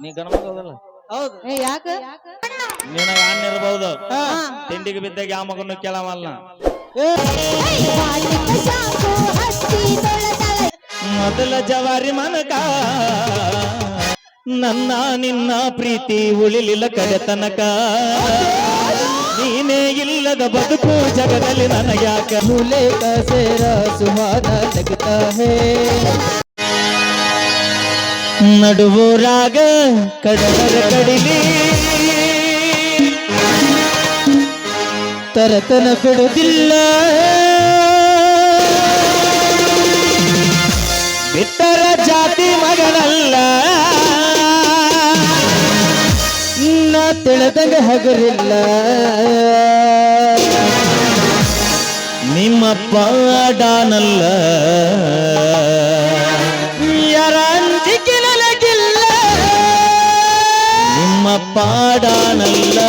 ನೀ ಗಣಮಗ ಹೋಗಲ್ಲ ಹೌದು. ಏ ಯಾಕ? ನಿನಗ ಅಣ್ಣ ಇರಬಹುದು ತಿಂಡಿಗೆ ಬಿದ್ದಾಗ ಯಾವ ಮಗನು ಕೇಳವಲ್ಲ ಮೊದಲ ಜವಾರಿ ಮನಕ ನನ್ನ ನಿನ್ನ ಪ್ರೀತಿ ಉಳಿಲಿಲ್ಲ ಕಡೆ ತನಕ. ನೀನೇ ಇಲ್ಲದ ಬದುಕು ಜಗದಲ್ಲಿ ನನಗ್ಯಾಕ? ಮುಲೇಕ ಸೇರ ಸುಮಾರ ತೆಗಿತಾ ಹೇ ನಡುವೂರಾಗ ಕಡಲರ ಕಡಿಲಿ. ತರತನ ಬಿಡುದಿಲ್ಲ. ಬಿಟ್ಟರ ಜಾತಿ ಮಗನಲ್ಲ ಇನ್ನ ತಿಳಿದಂಗ ಹಗರಿಲ್ಲ. ನಿಮ್ಮ ಪಾಡಾನಲ್ಲ ನಿಮ್ಮ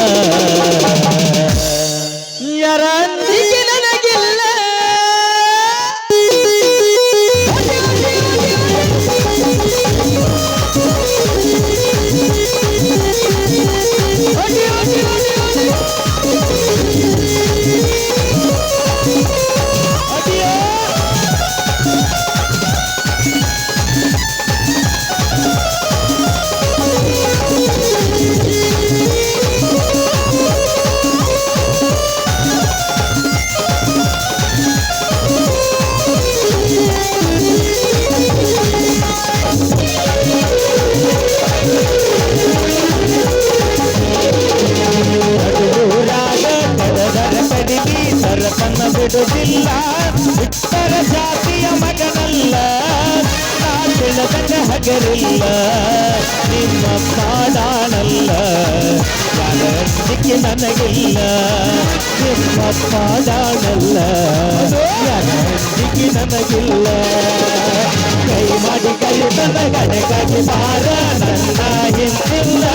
ಗಣಗಾಗಿ ಬಾರ ನನ್ನ ಹಿಂದಿಲ್ಲ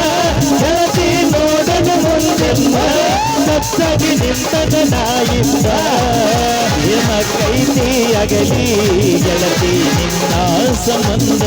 ಗೆಳತಿ ನೋಡಲು ಮುಂದಿಲ್ಲ ಕತ್ತಡಿ ನಿಂತದ ನಾಯಿಂದ ಏನ ಕೈತಿ ಅಗಲಿ ಗೆಳತಿ ನಿನ್ನ ಸಂಬಂಧ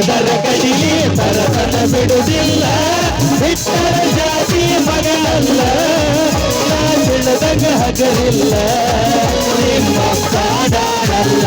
ಗಡದರ ಕಡಿಲಿ ತರತನ ಬಿಡುವುದಿಲ್ಲ ಬಿಟ್ಟರ ಜಾತಿ ಮಗಳಲ್ಲ ನಾ ತಿಳಿದಂಗ ಹಗರಿಲ್ಲ. ನಿಮ್ಮ ಕಾಡಾಡಲ್ಲ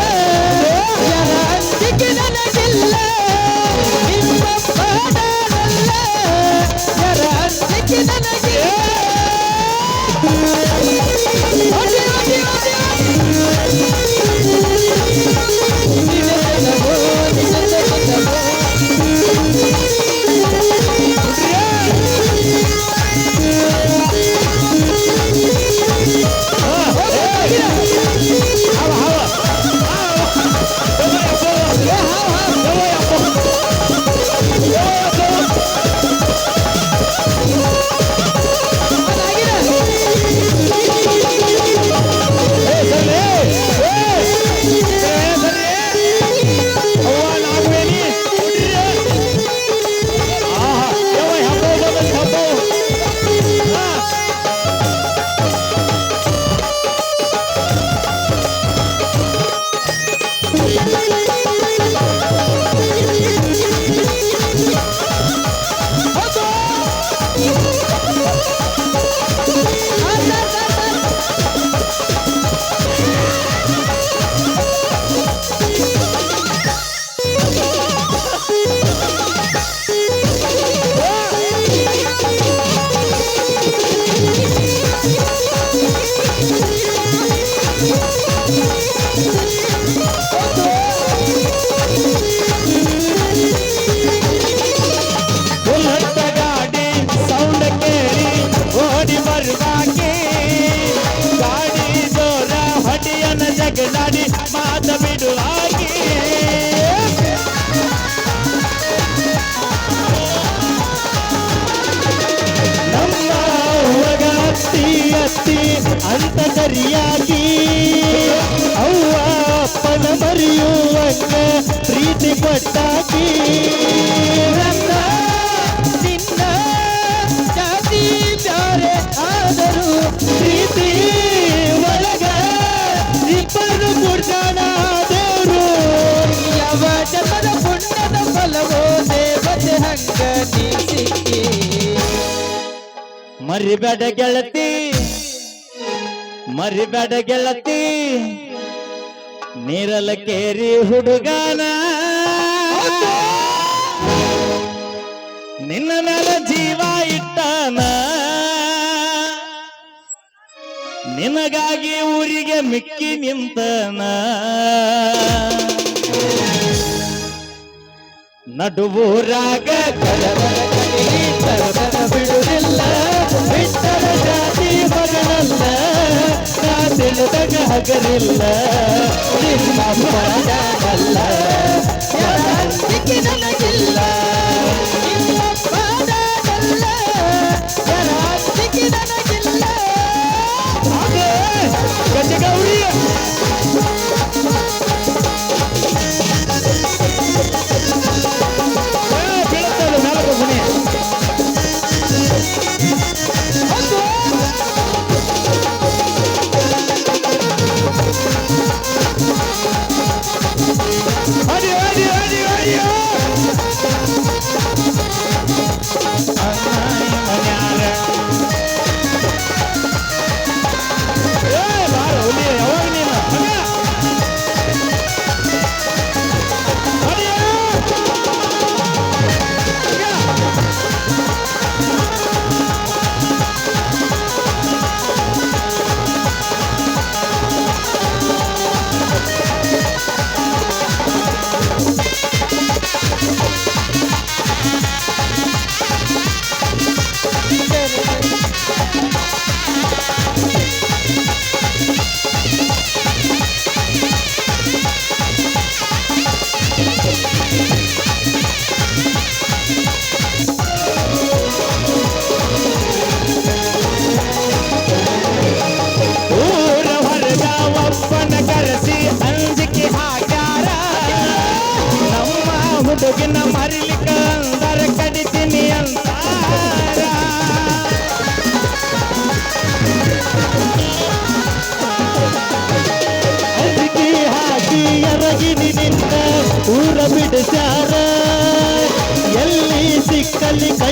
ಅಂತ ಕರಿಯಾಗಿ ಅವ್ವ ಅಪ್ಪನ ಮರೆಯುವಂಗ ಪ್ರೀತಿ ಕೊಟ್ಟಾಕಿ ನನ್ನ ನಿನ್ನ ಜಾತಿ ಬ್ಯಾರೆ ಆದರೂ ಪ್ರೀತಿ ಒಳಗ ಇಬ್ಬರು ಕೊಡ್ತಾನ ದೇವ್ರು. ಯಾವ ಜನ್ಮದ ಪುಣ್ಯದ ಫಲವೋ ದೇವತೆ ಹಂಗ ನೀ ಸಿಕ್ಕಿ. ಮರಿಬೇಡ ಗೆಳತಿ. ಮರಿಬೇಡ ಗೆಳತಿ. ನೀರಲ ಕೇರಿ ಹುಡುಗನ. ನಿನ್ನ ಮೇಲೆ ಜೀವ ಇಟ್ಟನ. ನಿನಗಾಗಿ ಊರಿಗೆ ಮಿಕ್ಕಿ ನಿಂತನ. ನಡುವೂರಾಗ ಬಿಡುವುದಿಲ್ಲ ಬಿಟ್ಟರ ಜಾತಿ ತಿಳಿದಾಗ ಹಗಲಿಲ್ಲ. ನಿಮ್ಮ ಪರಜಾಗಲ್ಲ ಯಾರಂತಿಕೆ ನನಗಿಲ್ಲ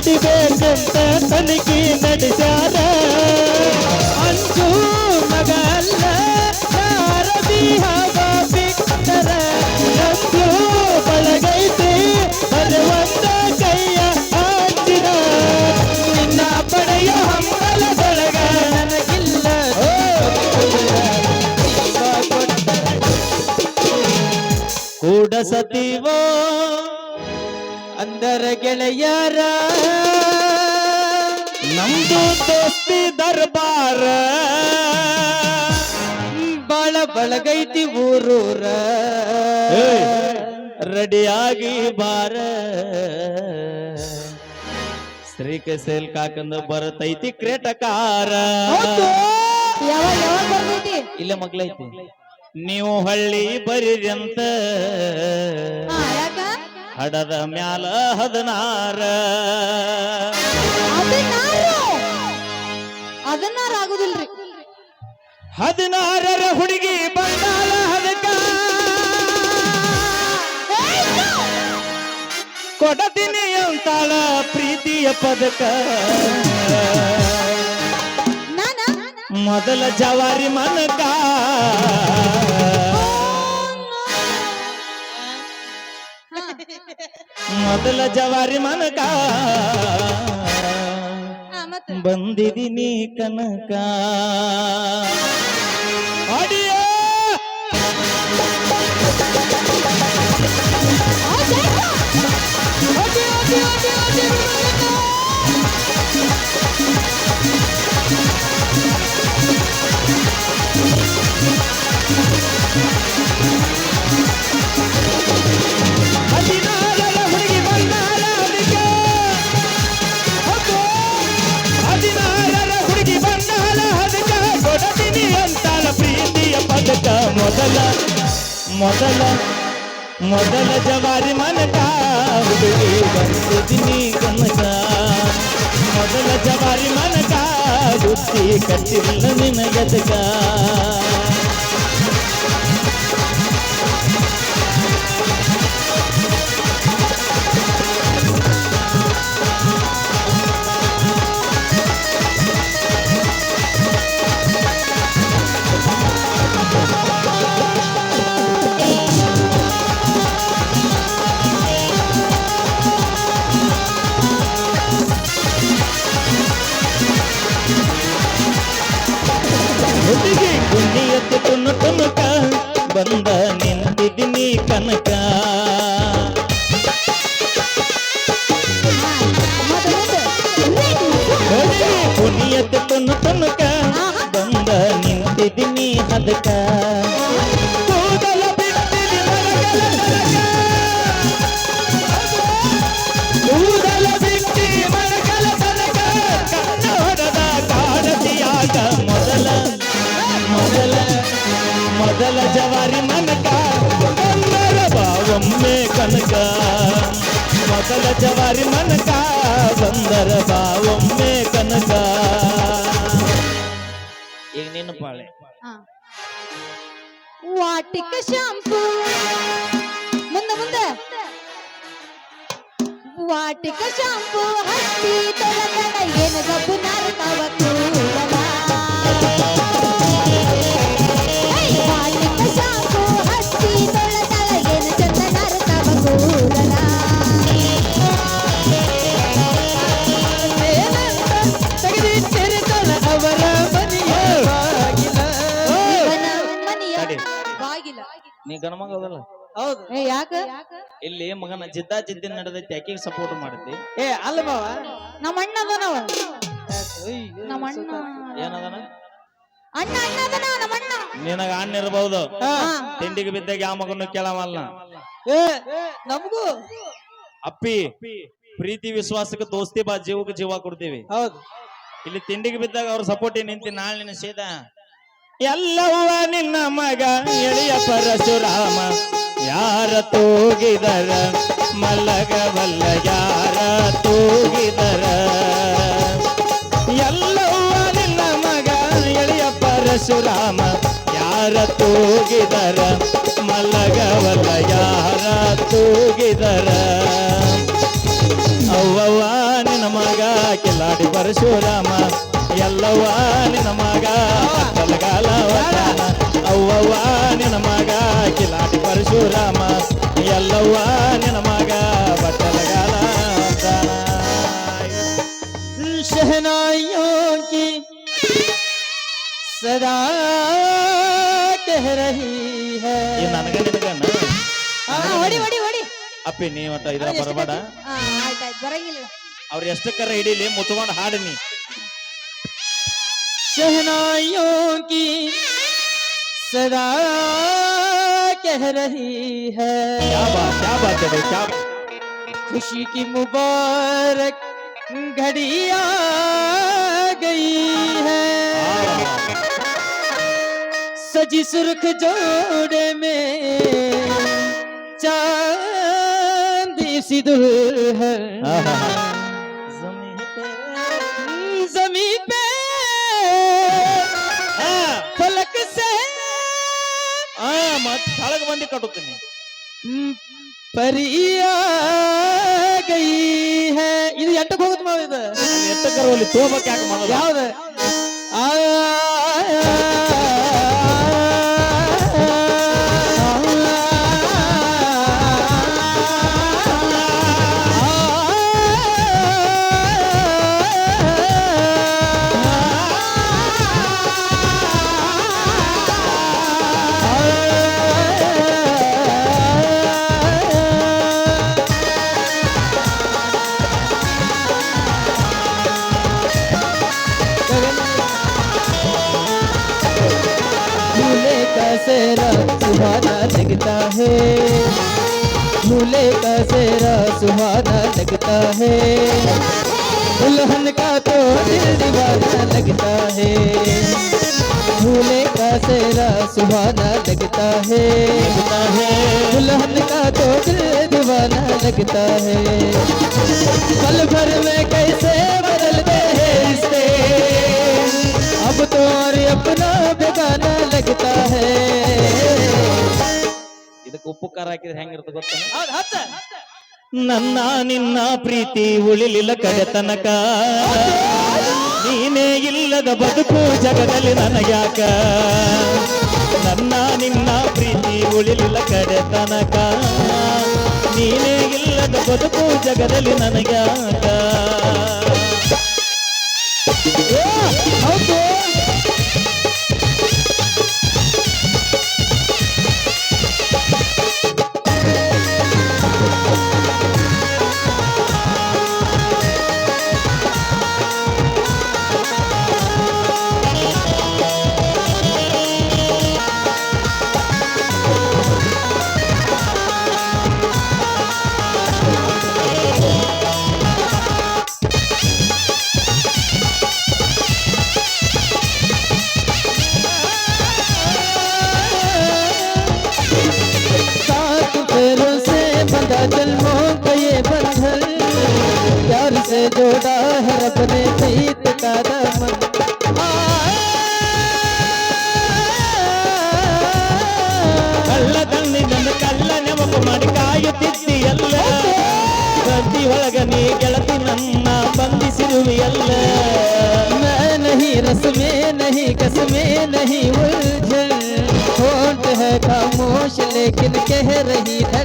नडी बे कंटा तन की नड जा ಬಳಗೈತಿ ಊರೂರ. ರೆಡಿಯಾಗಿ ಬಾರ. ಶ್ರೀಕೈಸೇಲ್ ಕಾಕಂದ ಬರತೈತಿ ಕ್ರೇಟಕಾರ. ಇಲ್ಲ ಮಗ್ಲೈತಿ. ನೀವು ಹಳ್ಳಿ ಬರಿದಂತ. ಹಡದ ಮ್ಯಾಲ ಹದನಾರ. ಹದಿನಾರು ಅದನ್ನಾರು ಆಗುದಿಲ್ರಿ. ಹದಿನಾರರ ಹುಡುಗಿ ಬಂಡಾಲ ಹದಕ. ಕೊಡತೀನಿ ಅಂತಾಳ ಪ್ರೀತಿಯ ಪದಕ. ಮೊದಲ ಜವಾರಿ ಮನಕ. ಮೊದಲ ಜವಾರಿ ಮನಕ. ಹಾ, ನೀ ಬಂದಿದ್ದೀನಿ ಕನಕ. ಅಡಿಯ! ಮೊದಲ ಮೊದಲ ಜವಾರಿ ಮನಕ ಹುಡುಗಿ ಬಂದಿದ್ದೀನಿ ಕನಕ ಮೊದಲ ಜವಾರಿ ಮನಕ ಬುದ್ಧಿ ಕಟ್ಟಿಲ್ಲ ನಿನಗದಕ రాధక మొదల మొదల మొదల జవారి మనక భావమ్మే కనుక మొదల జవారి మనక వందర భావమ్మే కనుక ವಾಟಿಕ ಶಾಂಪೂ. ಮುಂದೆ ಮುಂದೆ. ವಾಟಿಕ ಶಾಂಪೂ. ಹತ್ತಿ ತೊಳೆದ ಏನು ಗಬ್ಬು ನಾರ್ತಾವ ಕೂದಲ ನೀ ಗಣಮಗ ಹೋಗಲ್ಲ ಹೌದು. ಏ ಯಾಕ? ಇಲ್ಲಿ ಮಗನ ಜಿದ್ದಾ ಜಿದ್ದಿ ನಡೆದೈತಿ ಯಾಕಿಗೆ ಸಪೋರ್ಟ್ ಮಾಡ್ತಿ ಏ ಅಲ್ಲ ಬಾವ ನಮ್ಮ ಅಣ್ಣ ಅದನವ ನಮ್ಮ ಅಣ್ಣ. ಏನದನ? ಅಣ್ಣ ಅಣ್ಣ ಅದನ ನಮ್ಮ ಅಣ್ಣ. ನಿನಗ ಅಣ್ಣ ಇರಬಹುದು ಹಾ. ತಿಂಡಿಗೆ ಬಿದ್ದಾಗ ಯಾವ ಮಗನು ಕೇಳವಲ್ಲ. ಏ ನಮಗೂ. ಅಪ್ಪಿ ಪ್ರೀತಿ ವಿಶ್ವಾಸಕ್ಕೆ ದೋಸ್ತಿ ಬಾ ಜೀವಕ್ಕೆ ಜೀವ ಕೊಡ್ತೀವಿ. ಹೌದು. ಇಲ್ಲಿ ತಿಂಡಿಗೆ ಬಿದ್ದಾಗ ಅವ್ರ ಸಪೋರ್ಟ್ ನಿಂತಿ ನಾಳೆ ನಿನ್ನ ಸೀದ ಎಲ್ಲವ್ವ ನಿನ್ನ ಮಗ, ಎಳೆಯ ಪರಶುರಾಮ. ಯಾರ ತೂಗಿದರ? ಮಲಗವಲ್ಲ ಯಾರ ತೂಗಿದರ? ಎಲ್ಲವ್ವ ನಿನ್ನ ಮಗ, ಎಳೆಯ ಪರಶುರಾಮ. ಯಾರ ತೂಗಿದರ? ಮಲಗವಲ್ಲ ಯಾರ ತೂಗಿದರ? ಕಿಲಾಡಿ ಪರಶುರಾಮ ಎಲ್ಲವ್ವ ನಿನ್ನ ಮಗ ಬಲಗಾಲ ವಚನ. ಅವ್ವವ್ವ ನಿನ್ನ ಮಗ ಕಿಲಾಡಿ ಪರಶುರಾಮ ಎಲ್ಲವ್ವ ನಿನ್ನ ಮಗ ಬಟ್ಟಲಗಾಲ ವಚನ. शहनाइयों की सदा कह रही है ಈ ನನಗ ನಿನಗನ್ನ ಆ, ಹೊಡಿ ಹೊಡಿ ಹೊಡಿ ಅಪ್ಪಿ ನೀ ಒಟ್ಟ ಇದ್ರ ಬರಬೇಡ ಆ, ಆಯ್ತಾಯ್ತು ಬರಂಗಿಲ್ಲ ಅವ್ರ ಎಷ್ಟಕ್ಕರ ಹಿಡೀಲಿ ಮುತ್ಕೊಂಡು ಹಾಡಿನಿ शहनाइयों की सदा कह रही है ಕ್ಯಾ ಬಾತ್ ಕ್ಯಾ ಬಾತ್ ಇದೆ ಕ್ಯಾ खुशी की मुबारक घड़ी आ गई है सजी सुर्ख जोड़े में चांदी सी दुल्हन ಕೆಳಗೆ ಬಂದಿ ಕಟ್ಟುತ್ತೀನಿ. ಪರಿಯ ಗೈ ಹೇ. ಇದು ಎಂಟಕ್ಕೆ ಹೋಗುತ್ತೆ ಮಾವ ಇದು. ಎಟ್ಟ ಕರವಲ್ಲಿ ತೋಬಕ್ ಯಾಕೆ ಮಾವ ಯಾವ್ದು? ಆ सेरा सुहाना लगता है। झूले का सेरा सुहाना लगता है। दुल्हन का तो दिल दीवाना लगता है। झूले का सेरा सुहाना लगता है लगता है। दुल्हन का तो दिल दीवाना लगता है। पल भर में कैसे बदलते हैं रिश्ते। अब तो और अपना बेगाना ಸಿಗ್ತಾ ಇದಕ್ಕೆ ಉಪ್ಪು ಹಾಕಿದ್ರೆ ಗೊತ್ತ? ನನ್ನ ನಿನ್ನ ಪ್ರೀತಿ ಉಳಿಲಿಲ್ಲ ಕಡೆ ತನಕ. ನೀನೇ ಇಲ್ಲದ ಬದುಕು ಜಗದಲ್ಲಿ ನನಗ್ಯಾಕ? ನನ್ನ ನಿನ್ನ ಪ್ರೀತಿ ಉಳಿಲಿಲ್ಲ ಕಡೆ ತನಕ. ನೀನೇ ಇಲ್ಲದ ಬದುಕು ಜಗದಲ್ಲಿ ನನಗ್ಯಾಕ? ಹೌದು. लेकिन कह रही धड़कन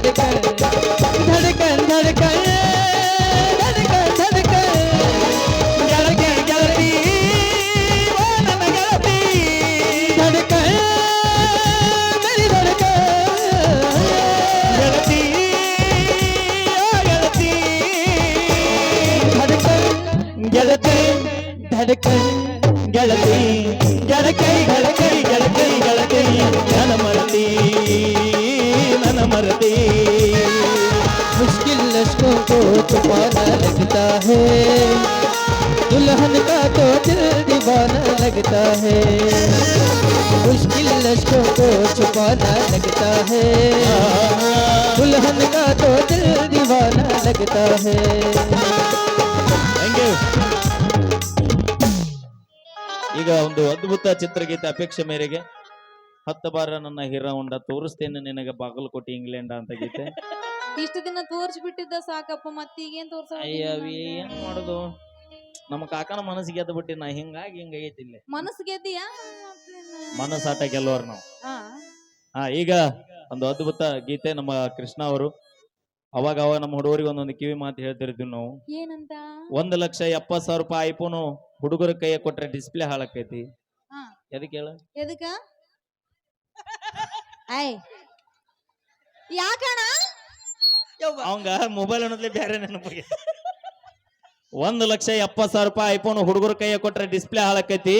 है दुल्हन का तो दिल दीवाना लगता है मुश्किल लश्कों को छुपाना लगता है दुल्हन का तो दिल दीवाना लगता है Thank you. ಈಗ ಒಂದು ಅದ್ಭುತ ಚಿತ್ರಗೀತೆ ಅಪೇಕ್ಷೆ ಮೇರೆಗೆ ಹತ್ತು ಬಾರ ನನ್ನ ಹೀರೋ ಹೊಂಡ ತೋರಿಸ್ತೇನೆ ನಿನಗೆ ಬಾಗಲಕೋಟೆ ಇಂಗ್ಲೆಂಡ್ ಅಂತ ಗೀತೆ ಇಷ್ಟು ದಿನ ತೋರ್ಸ್ಬಿಟ್ಟಿದ್ದ ಸಾಕಪ್ಪ ಮತ್ತೆ ಈಗೇನ್ ತೋರ್ಸ ಅಯ್ಯವಿ ಏನ್ ಮಾಡುದು? ನಮ್ಮ ಕಾಕನ ಮನಸ್ಸಿಗೆ ಎದ್ದು ಬಿಟ್ಟಿ ನಾ ಹಿಂಗಾಗಿ ಹಿಂಗಾಗೈತಿ ಇಲ್ಲಿ. ಮನಸ್ಸು ಗೆದ್ದಿಯಾ? ಮನಸ್ಸಾಟ ಗೆಲ್ಲೋರ್ ನಾವು. ಹಾ. ಈಗ ಒಂದು ಅದ್ಭುತ ಗೀತೆ ನಮ್ಮ ಕೃಷ್ಣ ಅವರು. ಅವಾಗ ಅವಾಗ ನಮ್ಮ ಹುಡುಗರಿಗೆ ಒಂದೊಂದು ಕಿವಿ ಮಾತು ಹೇಳ್ತಿರ್ತೀವಿ ನಾವು. ಏನಂತ? ಒಂದ್ ಲಕ್ಷ ಎಪ್ಪತ್ ಸಾವಿರ ರೂಪಾಯಿ ಐಫೋನು ಹುಡುಗರ ಕೈಯ ಕೊಟ್ರೆ ಡಿಸ್ಪ್ಲೇ ಹಾಳಾಕೈತಿ ಹಾ. ಎದಕ್ಕೆ ಹೇಳ? ಎದಕ್ಕ? ಐ ಯಾಕಣ ಅವಂಗ ಮೊಬೈಲ್ ಅನ್ನೋದ್ಲೆ ಬೇರೆ ನೆನಪಿಗೆ. ಒಂದ್ ಲಕ್ಷ ಎಪ್ಪತ್ ಸಾವಿರ ರೂಪಾಯಿ ಐಫೋನ್ ಹುಡುಗರ ಕೈಯ ಕೊಟ್ರೆ ಡಿಸ್ಪ್ಲೇ ಹಾಳಾಕೈತಿ.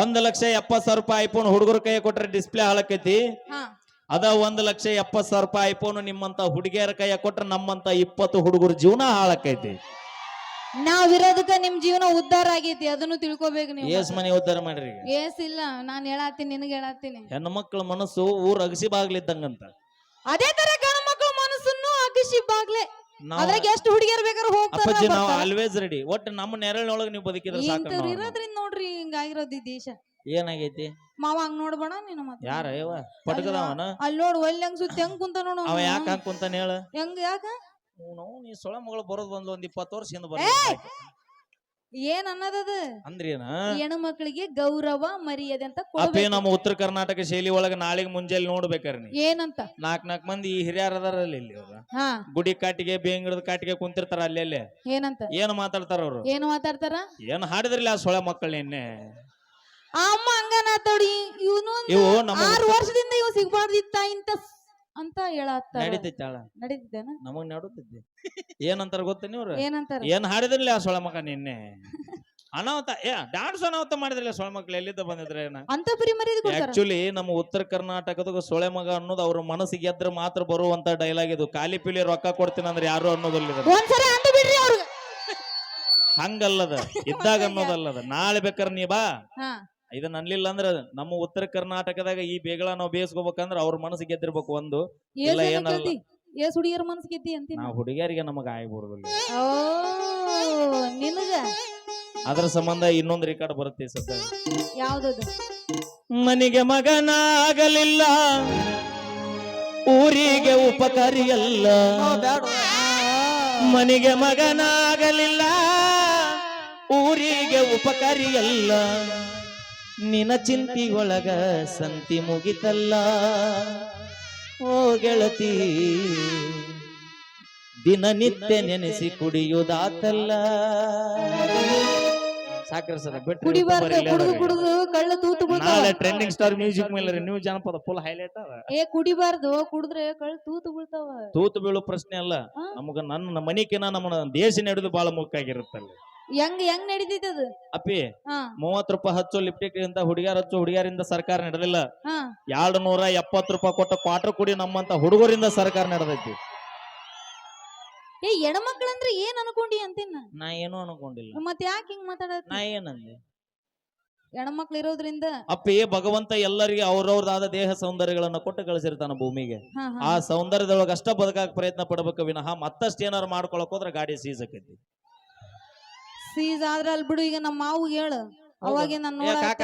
ಒಂದ್ ಲಕ್ಷ ಎಪ್ಪತ್ ಸಾವಿರ ರೂಪಾಯಿ ಐಫೋನ್ ಹುಡುಗರ ಕೈಯ ಕೊಟ್ರೆ ಡಿಸ್ಪ್ಲೇ ಹಾಳಾಕೈತಿ. ಅದ ಒಂದ್ ಲಕ್ಷ ಎಪ್ಪತ್ ಸಾವಿರ ರೂಪಾಯಿ ಐಫೋನ್ ನಿಮ್ಮಂತ ಹುಡುಗಿಯರ ಕೈಯ ಕೊಟ್ರೆ ನಮ್ಮಂತ ಇಪ್ಪತ್ತು ಹುಡುಗರ ಜೀವನ ಹಾಳಾಕೈತಿ. ನಾವಿರೋದಕ್ಕ ನಿಮ್ ಜೀವನ ಉದ್ಧಾರ ಆಗೈತಿ ಅದನ್ನು ತಿಳ್ಕೊಬೇಕು ನೀವು. ಏಸ್ ಮನೆ ಉದ್ಧಾರ ಮಾಡ್ರಿ ಈಗ. ಏಸ್ ಇಲ್ಲ ನಾನ್ ಹೇಳಾತೀನಿ ನಿನಗೆ ಹೇಳಾತೀನಿ ಹೆಣ್ಣು ಮಕ್ಕಳ ಮನಸ್ಸು ಊರ್ ಅಗಸಿ ಬಾಗ್ಲಿದ್ದಂಗಂತ. ಅದೇ ತರ ಗಂಡ ಮಕ್ಕಳ ಮನಸ್ಸನ್ನು ಅಗಸಿ ಬಾಗ್ಲೆ. ನಾವ್ ಅದ್ರಾಗ ಎಷ್ಟು ಹುಡುಗಿಯರ್ ಬೇಕಾದ್ರೆ ಅಪ್ಪಾಜಿ ನಾವು ಹೋಗ್ತಾರ ಆಲ್ವೇಸ್ ರೆಡಿ ಒಟ್ಟು ನಮ್ಮ ನೆರಳಿನೊಳಗೆ ನೀವು ಬದುಕಿದ್ರೆ ಸಾಕು ಇಂಥವ್ರು ನಾವು. ಇರೋದ್ರಿಂದ ನೋಡ್ರಿ ಹಿಂಗಾಗಿರೋದು ಈ ದೇಶ. ಏನಾಗೈತಿ? ಮಾವ ಹಂಗ್ ನೋಡ್ಬೇಡ ನೀನು ಮತ್ತೆ. ಯಾರ ಯವ ಪಟಕದವನ? ಅಲ್ಲಿ ನೋಡ್ ಒಳ್ಳೆ ಹೆಂಗ್ ಸುತ್ತ ಹೆಂಗ್ ಕುಂತ ನೋಡು ಅವ ಯಾಕೆ ಕುಂತಾನ ಹೇಳ. ಹೆಂಗ್ ಯಾಕ? ನಾವು ನೀ ಸೊಳ ಮಗಳು ಬರೋದ್ ಬಂದ್ ಒಂದ್ ಇಪ್ಪತ್ತು ವರ್ಷ ಹಿಂದ ಬರ ಏನ್ ಅನ್ನದದ ಅಂದ್ರೇನ? ಹೆಣ್ಣು ಮಕ್ಕಳಿಗೆ ಗೌರವ ಮರ್ಯಾದೆ ಅಂತ ಅಪ್ಪೇ ಕೊಡ್ಬೇಕು ನಮ್ಮ ಉತ್ತರ ಕರ್ನಾಟಕ ಶೈಲಿ ಒಳಗ ನಾಳೆಗೆ ಮುಂಜಾನೆ ನೋಡ್ಬೇಕಾರ ನೀ. ಏನಂತ? ನಾಕ್ ನಾಕ್ ಮಂದಿ ಈ ಹಿರಿಯರ್ ಅದಾರಲ್ಲಿ ಇಲ್ಲಿ ಅವ್ರ. ಹಾ. ಗುಡಿ ಕಾಟಿಗೆ ಬೇಂಗಡದ ಕಾಟಿಗೆ ಕುಂತಿರ್ತಾರ ಅಲ್ಲೆಲ್ಲೇ ಏನಂತ? ಏನ್ ಮಾತಾಡ್ತಾರ ಅವ್ರು? ಏನ್ ಮಾತಾಡ್ತಾರ? ಏನ್ ಹಾಡಿದ್ರಲ್ಲ ಆ ಸೊಳೆ ಮಕ್ಕಳು ನಿನ್ನೆ? ಆ ಅಮ್ಮ ಹಂಗನಾತೋಡಿ ಇವನು ಇವು ನಮ್ಮ ಆರು ವರ್ಷದಿಂದ ಇವ್ ಸಿಗ್ಬಾರ್ದಿತ್ತ ಇಂತ ಅಂತ ಹೇಳತ್ತಾರ. ನಡೀತೈತಾಳ ನಡೀತಿದ್ದೇನ ನಮಗ್ ಏನಂತಾರ ಗೊತ್ತ ನೀವ್ರ ಏನಂತಾರ? ಏನ್ ಹಾಡಿದ್ರಲ್ಲ ಆ ಸೊಳೆ ಮಗ ನಿನ್ನೆ? ಅನಾಹುತ ಏ ಡಾನ್ಸ್ ಅನಾಹುತ ಮಾಡಿದ್ರಲ್ಲ ಸೊಳೆ ಮಕ್ಳು ಎಲ್ಲಿದ್ದ ಬಂದಿದ್ರೆ ಏನ? ಅಂತ ಪರಿ ಮರ್ಯಾದೆ ಕೊಡ್ತಾರ. ಆಕ್ಚುಲಿ ನಮ್ಮ ಉತ್ತರ ಕರ್ನಾಟಕದ ಸೊಳೆ ಮಗ ಅನ್ನೋದು ಅವ್ರ ಮನಸ್ಸಿಗೆ ಎದ್ರ ಮಾತ್ರ ಬರುವಂತ ಡೈಲಾಗ್ ಇದು. ಖಾಲಿ ಪಿಲಿ ರೊಕ್ಕ ಕೊಡ್ತೀನಿ ಅಂದ್ರೆ ಯಾರು ಅನ್ನೋದಲ್ಲ. ಒಂದ್ಸರಿ ಬಿಡ್ರಿ ಅವ್ರಿಗೆ. ಹಂಗಲ್ಲದ ಇದ್ದಾಗ ಅನ್ನೋದಲ್ಲದ. ನಾಳೆ ಬೇಕಾರೆ ನೀ ಬಾ. ಇದನ್ನ ಅನ್ಲಿಲ್ಲ ಅಂದ್ರೆ ನಮ್ಮ ಉತ್ತರ ಕರ್ನಾಟಕದಾಗ ಈ ಬೇಗಳ ನಾವು ಬೇಯಿಸ್ಕೋಬೇಕಂದ್ರ ಅವ್ರ ಮನಸ್ಸಿಗೆ ಗೆದ್ದಿರ್ಬೇಕು ಒಂದು. ಇಲ್ಲ, ಏನಲ್ಲ. ಎಸ್ ಏಸ್ ಹುಡುಗಿಯರ ಮನ್ಸ್ ಗೆದ್ದಿ ಅಂತ ನಾವು ಹುಡುಗಿಯರಿಗೆ ನಮಗ ಆಗ್ಬಿಡುದಿಲ್ಲ ಓ ನಿನಗ? ಅದ್ರ ಸಂಬಂಧ ಇನ್ನೊಂದು ರೆಕಾರ್ಡ್ ಬರುತ್ತೆ ಸದ್ದ. ಯಾವ್ದದು? ಮನಿಗೆ ಮಗನಾಗಲಿಲ್ಲ. ಊರಿಗೆ ಉಪಕಾರಿಯಲ್ಲ. ಮನಿಗೆ ಮಗನಾಗಲಿಲ್ಲ. ಊರಿಗೆ ಉಪಕಾರಿಯಲ್ಲ. ನಿನ ಚಿಂತಿಗೊಳಗ ಸಂತಿ ಮುಗಿತಲ್ಲ. ಓ ಗೆಳತಿ ದಿನನಿತ್ಯ ನೆನೆಸಿ ಕುಡಿಯುವುದಾತಲ್ಲ. ಸಾಕ್ರಿ ಸರ್ ಬಿಟ್ರಿ ಕುಡಿಬಾರ್ದು ಕುಡಿದು ಕುಡಿದು ಕಳ್ಳ ತೂತು ನಾಳೆ ಟ್ರೆಂಡಿಂಗ್ ಸ್ಟಾರ್ ಮ್ಯೂಸಿಕ್ ಮೇಲೆ ನ್ಯೂ ಜನಪದ ಫುಲ್ ಹೈಲೈಟ್ ಅದ. ಏ ಕುಡಿಬಾರ್ದು ಕುಡಿದ್ರೆ ಕಳ್ಳ ತೂತು ಬೀಳ್ತಾವ ತೂತು ಬೀಳೋ ಪ್ರಶ್ನೆ ಅಲ್ಲ? ನಮಗ ನನ್ನ ಮನಿಕಿನ ನಮ್ಮ ದೇಶ ನಡೆದು ಬಹಳ ಮುಖ್ಯ ಆಗಿರುತ್ತಲ್ಲ ಹೆಂಗ್ ಹೆಂಗ್ ನಡೀತೈತೆ ಅದು? ಅಪ್ಪಿ ಹಾ. ಮೂವತ್ ರೂಪಾಯಿ ಹಚ್ಚೋ ಲಿಪ್ಟಿಕ್ ಇಂದ ಹುಡುಗಿಯರ್ ಹಚ್ಚೋ ಹುಡುಗಿಯರಿಂದ ಸರ್ಕಾರ ನಡೆದಿಲ್ಲ. ಹಾ. ಎರಡು ನೂರ ಎಪ್ಪತ್ ರೂಪಾಯಿ ಕೊಟ್ಟ ಕ್ವಾರ್ಟರ್ ಕುಡಿ ನಮ್ಮಂತ ಹುಡುಗರಿಂದ ಸರ್ಕಾರ ನಡೆದೈತಿ. ಏ ಹೆಣ್ಮಕ್ಳಂದ್ರೆ ಏನ್ ಅನ್ಕೊಂಡಿ ಅಂತೀನ ನಾ ಏನು ಅನ್ಕೊಂಡಿಲ್ಲ. ಮತ್ ಯಾಕೆ ಹಿಂಗ್ ಮಾತಾಡ ನಾ ಏನಂದೆ? ಹೆಣ್ಮಕ್ಳು ಇರೋದ್ರಿಂದ? ಅಪ್ಪಿ ಭಗವಂತ ಎಲ್ಲರಿಗೆ ಅವ್ರವ್ರದಾದ ದೇಹ ಸೌಂದರ್ಯಗಳನ್ನ ಕೊಟ್ಟು ಕಳಿಸಿರ್ತಾನ ಭೂಮಿಗೆ. ಹಾ ಆ ಸೌಂದರ್ಯದೊಳಗೆ ಅಷ್ಟ ಬದುಕಾಕ ಪ್ರಯತ್ನ ಪಡ್ಬೇಕು ವಿನಃ ಮತ್ತಷ್ಟು ಏನಾರು ಮಾಡ್ಕೊಳಕ್ ಹೋದ್ರೆ ಗಾಡಿ ಸೀಸ್ ಆಕೈತಿ. ಸೀಸ್ ಆದ್ರ ಅಲ್ಲಿ ಬಿಡು ಈಗ ನಮ್ಮ ಮಾವು ಹೇಳು. ಅವಾಗೆ ನಾನು ಏ ಕಾಕ.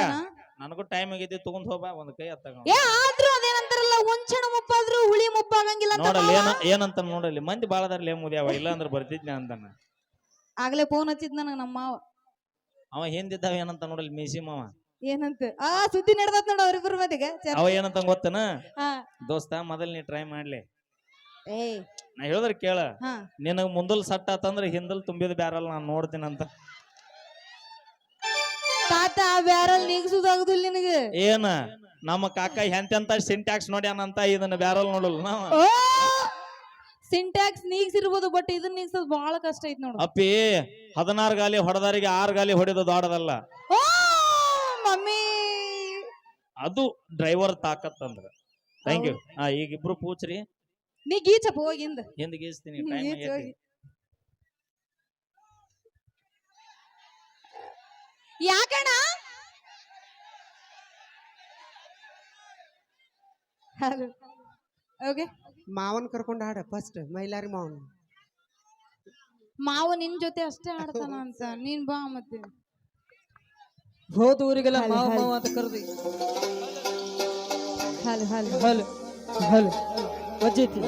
ನನಗೂ ಟೈಮ್ ಆಗೈತಿ ತಗೊಂಡ್ ಹೋಗ್ಬಾ ಒಂದ್ ಕೈ ಹತ್ತಾಗ ಏ ಆದ್ರೂ ಅದೇನಂತಾರಲ್ಲ ಒಂಚಣ ಮುಪ್ಪಾದ್ರೂ ಹುಳಿ ಮುಪ್ಪಾಗಂಗಿಲ್ಲ ಅಂತ ನೋಡಲ್ಲಿ ಮಾವ. ಏನ ಏನಂತ ನೋಡಲ್ಲಿ ಮಂದಿ ಬಾಳದಾರ್ಲಿ ಮುದ್ಯಾವ ಇಲ್ಲ ಅಂದ್ರ ಬರ್ತಿದ್ನ ಅಂತಾನ. ಆಗ್ಲೇ ಫೋನ್ ಹಚ್ಚಿದ್ ನನಗ ನಮ್ಮ ಮಾವ. ಅವ ಹಿಂದಿದ್ದಾವ ಏನಂತ ನೋಡಲ್ಲಿ ಮೀಸಿ ಮಾವ ಏನಂತ? ಆ ಸುದ್ದಿ ನಡ್ದತ್ ನೋಡ ಅವ್ರಿಬ್ರ ಮದಿಗೆ ಅವ ಏನಂತ ಗೊತ್ತನ? ಹಾ. ದೋಸ್ತ ಮೊದಲ್ ನೀ ಟ್ರೈ ಮಾಡ್ಲಿ. ನಾ ಹೇಳಿದ್ರೆ ಕೇಳ. ನಿನಗ್ ಮುಂದಲ್ ಸಟ್ ಆತಂದ್ರ ಹಿಂದಲ್ ತುಂಬಿದ ಬ್ಯಾರಲ್ ನಾನ್ ನೋಡ್ತೀನಿ ಅಂತ. ತಾತ ಬ್ಯಾರಲ್ ನೀಗ್ಸುದಾಗುದಿಲ್ಲ ನಿನಗೆ? ಏನ? ನಮ್ಮ ಕಾಕ ಎಂತೆಂತ ಸಿಂಟ್ಯಾಕ್ಸ್ ನೋಡ್ಯಾನಂತ ಇದನ್ನ ಬ್ಯಾರಲ್ ನೋಡಲ್ ನಾವು. ಸಿಂಟ್ಯಾಕ್ಸ್ ನೀಗ್ಸಿರ್ಬೋದು ಬಟ್ ಇದನ್ನ ನೀಗ್ಸೋದು ಬಹಳ ಕಷ್ಟ ಐತಿ ನೋಡು. ಅಪ್ಪಿ ಹದಿನಾರು ಗಾಲಿ ಹೊಡೆದಾರಿಗೆ ಆರು ಗಾಲಿ ಹೊಡೆದು ದೊಡ್ಡದಲ್ಲ. ಮಮ್ಮಿ! ಅದು ಡ್ರೈವರ್ ತಾಕತ್ ಅಂದ್ರ. ಥ್ಯಾಂಕ್ ಯು ಹಾ ಈಗ ಇಬ್ರು ಪೂಚ್ರಿ ನೀ ಗೀಚಪ್ಪ ಹೋಗಿಂದ ಹಿಂದ್ ಗೀಚ್ತೀನಿ ಟೈಮ್ ಗೀಚ್ ಹೋಗಿ. ಯಾಕಣ್ಣ? ಹಲೋ ಓಕೆ ಮಾವನ್ ಕರ್ಕೊಂಡು ಹಾಡ ಫಸ್ಟ್ ಮೈಲಾರಿ ಮಾವನ್. ಮಾವ ನಿನ್ ಜೊತೆ ಅಷ್ಟೇ ಆಡ್ತಾನ ಅಂತ ನೀನ್ ಬಾ ಮತ್ತೆ. ಹೋದ ಊರಿಗೆಲ್ಲ ಮಾವ ಮಾವ ಅಂತ ಕರ್ದಿ. ಹಲ್ ಹಲ್. ಹಲ್ ಹಲ್. વજેથી